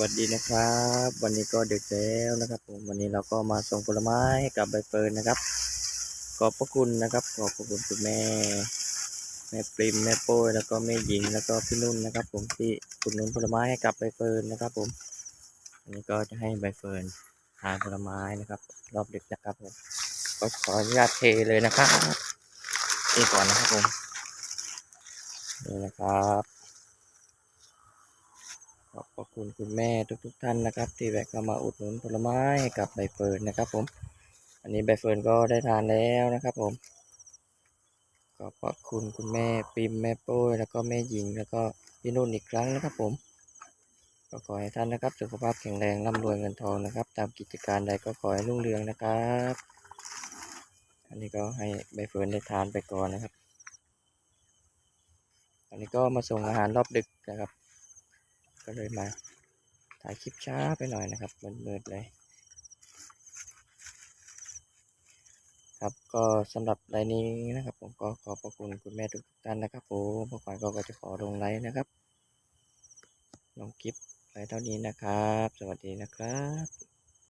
วัสดีนะครับ วันนี้ก็ดึกแล้วนะครับผมวันนี้เราก็มาส่งผลไม้ให้กับใบเฟิร์นนะครับ ขอบพระคุณนะครับขอบพระคุณคุณแม่ แม่ปริมแม่โป้ยแล้วก็แม่หญิงแล้วก็พี่นุ่นนะครับ ผมที่อุดนุ่นผลไม้ให้กับใบเฟิร์นนะครับ ผมอันนี้ก็จะให้ใบเฟิร์นทานผลไม้นะครับ รอบดึกนะครับผมก็ขออนุญาตเทเลยนะครับนี่ก่อนนะครับผมนี่นะครับ ขอบพระคุณคุณแม่ทุกๆทท่านนะครับ ที่แวะเข้ามาอุดหนุนผลไม้ให้กับใบเฟิร์นนะครับ ผม อันนี้ใบเฟิร์นก็ได้ทานแล้วนะครับผมขอบพระคุณคุณแม่ปิมแม่โป้ยแล้วก็แม่หญิงแล้วก็พี่นุ่นอีกครั้งนะครับผมก็ขอให้ท่านนะครับ สุขภาพแข็งแรงร่ำรวยเงินทองนะครับ ตามกิจการใดก็ขอให้รุ่งเรืองนะครับ อันนี้ก็ให้ใบเฟิร์นได้ทานไปก่อนนะครับ อันนี้ก็มาส่งอาหารรอบดึกนะครับ ก็เลยมาถ่ายคลิปช้าไปหน่อยนะครับมืดๆเลยครับก็สำหรับไลน์นี้นะครับ ผมก็ขอบพระคุณคุณแม่ทุกท่านนะครับผมพวกก่อนก็จะขอลงไลน์นะครับลงคลิปไว้เท่านี้นะครับ สวัสดีนะครับ